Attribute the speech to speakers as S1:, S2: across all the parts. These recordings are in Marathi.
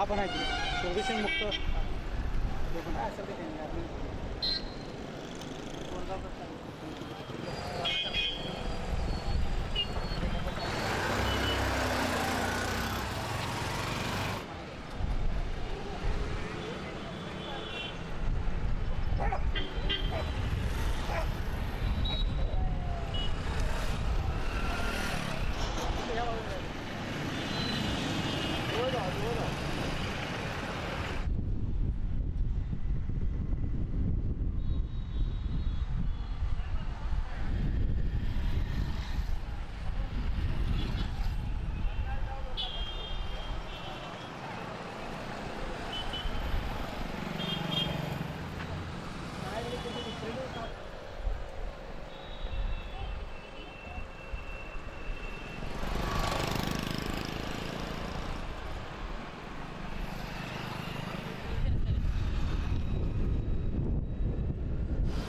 S1: हा पण आहे प्रदूषण मुक्त ते पण आहे.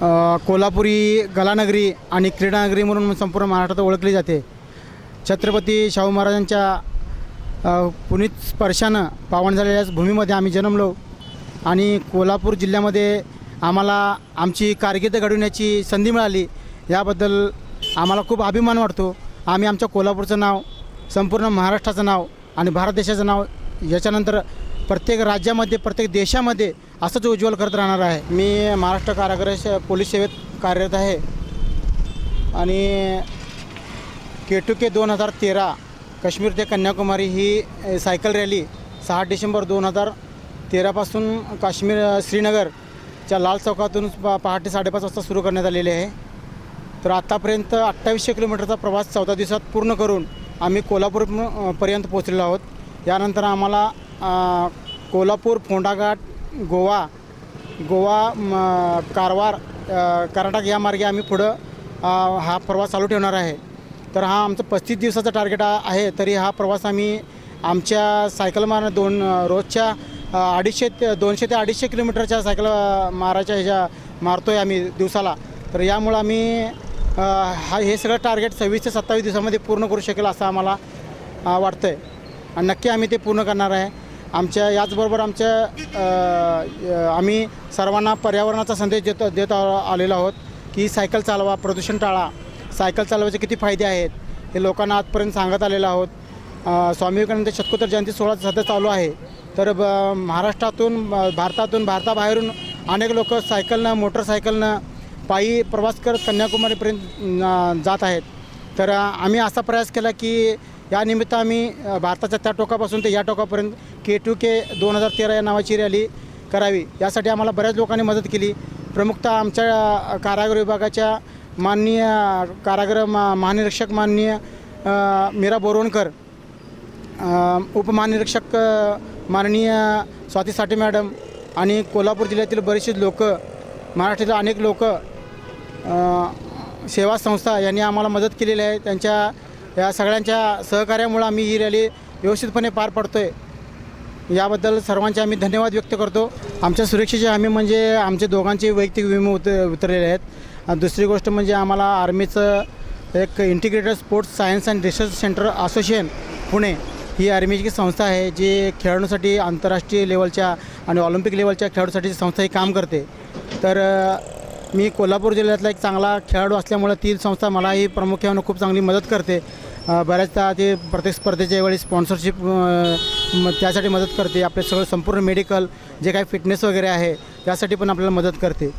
S2: कोल्हापुरी गलानगरी आणि क्रीडानगरी म्हणून संपूर्ण महाराष्ट्रात ओळखली जाते. छत्रपती शाहू महाराजांच्या पुनीत स्पर्शानं पावन झालेल्या भूमीमध्ये आम्ही जन्मलो आणि कोल्हापूर जिल्ह्यामध्ये आम्हाला आमची कारकीर्द घडवण्याची संधी मिळाली. याबद्दल आम्हाला खूप अभिमान वाटतो. आम्ही आमच्या कोल्हापूरचं नाव संपूर्ण महाराष्ट्राचं नाव आणि भारत देशाचं नाव याच्यानंतर प्रत्येक राज्यामध्ये प्रत्येक देशामध्ये असंच उज्ज्वल करत राहणार आहे. मी महाराष्ट्र कारागृह पोलीस सेवेत कार्यरत आहे. आणि के टू के दोन हजार तेरा काश्मीर ते कन्याकुमारी ही सायकल रॅली सहा डिसेंबर दोन हजार तेरापासून काश्मीर श्रीनगरच्या लाल चौकातून प पहाटे साडेपाच वाजता सुरू करण्यात आलेली आहे. तर आत्तापर्यंत अठ्ठावीसशे किलोमीटरचा प्रवास चौदा दिवसात पूर्ण करून आम्ही कोल्हापूर पर्यंत पोहोचलेलो आहोत. यानंतर आम्हाला कोल्हापूर फोंडाघाट गोवा गोवा म, कारवार कर्नाटक या मार्गे आम्ही पुढं हा प्रवास चालू ठेवणार आहे. तर हा आमचं पस्तीस दिवसाचा टार्गेट आहे तरी हा प्रवास आम्ही आमच्या सायकल मार दोन रोजच्या अडीचशे ते दोनशे ते अडीचशे किलोमीटरच्या सायकल मारायच्या ह्याच्या मारतो आहे आम्ही दिवसाला. तर यामुळं आम्ही हा हे सगळं टार्गेट सव्वीस ते सत्तावीस दिवसामध्ये पूर्ण करू शकेल असं आम्हाला वाटतं आहे आणि नक्की आम्ही ते पूर्ण करणार आहे. आमच्या याचबरोबर आमच्या आम्ही सर्वांना पर्यावरणाचा संदेश देत देत आ- आलेलो आहोत की सायकल चालवा प्रदूषण टाळा. सायकल चालवायचे किती फायदे आहेत हे लोकांना आजपर्यंत सांगत आलेलो आहोत. स्वामी विवेकानंद शतकोत्तर जयंती सोहळा सध्या चालू आहे. तर ब महाराष्ट्रातून भारतातून भारताबाहेरून अनेक लोक सायकलनं मोटरसायकलनं पायी प्रवास करत कन्याकुमारीपर्यंत जात आहेत. तर आम्ही असा प्रयास केला की या निमित्त आम्ही भारताच्या त्या टोकापासून ते या टोकापर्यंत के टू के दोन हजार तेरा या नावाची रॅली करावी. यासाठी आम्हाला बऱ्याच लोकांनी मदत केली. प्रमुखतः आमच्या कारागृह विभागाच्या माननीय कारागृह मा महानिरीक्षक माननीय मीरा बोरवणकर उपमहानिरीक्षक माननीय स्वाती साठे मॅडम आणि कोल्हापूर जिल्ह्यातील बरेचसे लोक महाराष्ट्रातील अनेक लोक सेवा संस्था यांनी आम्हाला मदत केलेली आहे. त्यांच्या या सगळ्यांच्या सहकार्यामुळं आम्ही ही रॅली व्यवस्थितपणे पार पडतो आहे याबद्दल सर्वांचे आम्ही धन्यवाद व्यक्त करतो. आमच्या सुरक्षेची हमी म्हणजे आमचे दोघांचे वैयक्तिक विमे उत उतरलेले आहेत. आणि दुसरी गोष्ट म्हणजे आम्हाला आर्मीचं एक integrated sports science and research centre association Pune ही आर्मीची संस्था आहे जी खेळाडूंसाठी आंतरराष्ट्रीय लेवलच्या आणि ऑलिम्पिक लेवलच्या खेळाडूसाठी संस्था ही काम करते. तर मी कोल्हापूर जिल्ह्यातला एक चांगला खेळाडू असल्यामुळे ती संस्था मलाही प्रामुख्यानं खूप चांगली मदत करते. बऱ्याचदा ते प्रत्येक स्पर्धेच्या वेळी स्पॉन्सरशिप त्यासाठी मदत करते. आपले सगळं संपूर्ण मेडिकल जे काही फिटनेस वगैरे आहे त्यासाठी पण आपल्याला मदत करते.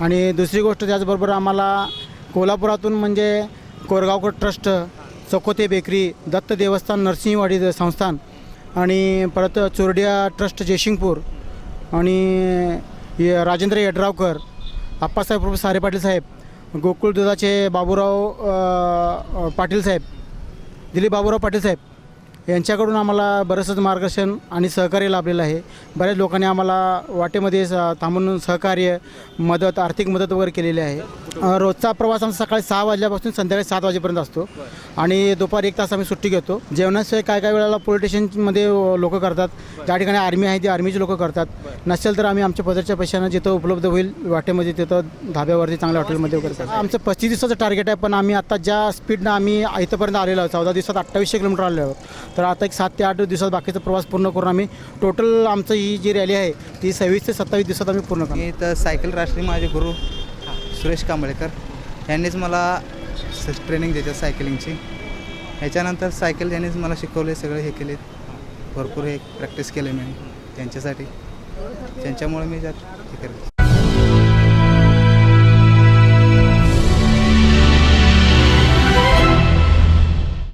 S2: आणि दुसरी गोष्ट त्याचबरोबर आम्हाला कोल्हापुरातून म्हणजे कोरगावकर ट्रस्ट चकोते बेकरी दत्त देवस्थान नरसिंहवाडी संस्थान आणि परत चोरडिया ट्रस्ट जयसिंगपूर आणि राजेंद्र यड्रावकर आप्पासाहेब प्रभू सारे पाटील साहेब गोकुळ दुधाचे बाबूराव पाटील साहेब दिलीप बाबूराव पाटील साहेब. यांच्याकडून आम्हाला बरंचसं मार्गदर्शन आणि सहकार्य लाभलेलं आहे. बऱ्याच लोकांनी आम्हाला वाटेमध्ये स थांबून सहकार्य मदत आर्थिक मदत वगैरे केलेली आहे. रोजचा प्रवास आमचा सकाळी सहा वाजल्यापासून संध्याकाळी सात वाजेपर्यंत असतो. आणि दुपारी एक तास आम्ही सुट्टी घेतो. जेवणाशिवाय काय काय वेळेला पोलीस स्टेशनमध्ये लोक करतात. ज्या ठिकाणी आर्मी आहे ती आर्मीची लोक करतात. नसेल तर आम्ही आमच्या पदरच्या पैशानं जिथं उपलब्ध होईल वाटेमध्ये तिथं धाब्यावरती चांगल्या हॉटेलमध्ये वगैरे आमचं पस्तीस दिवसाचं टार्गेट आहे पण आम्ही आता ज्या स्पीडनं आम्ही इथंपर्यंत आलेलो आहोत चौदा दिवसात अठ्ठावीसशे किलोमीटर आलेलो आहोत. तर आता एक सात ते आठ दिवसात बाकीचा प्रवास पूर्ण करून आम्ही टोटल आमचं ही जी रॅली आहे ती सव्वीस ते सत्तावीस दिवसात आम्ही पूर्ण करू
S3: मी तर सायकल राष्ट्रीय माझे गुरु सुरेश कांबळेकर. यांनीच मला स ट्रेनिंग द्यायचं सायकलिंगची. ह्याच्यानंतर सायकल यांनीच मला शिकवले सगळे हे केले भरपूर हे प्रॅक्टिस केले मी त्यांच्यासाठी. त्यांच्यामुळे मी जात हे केलं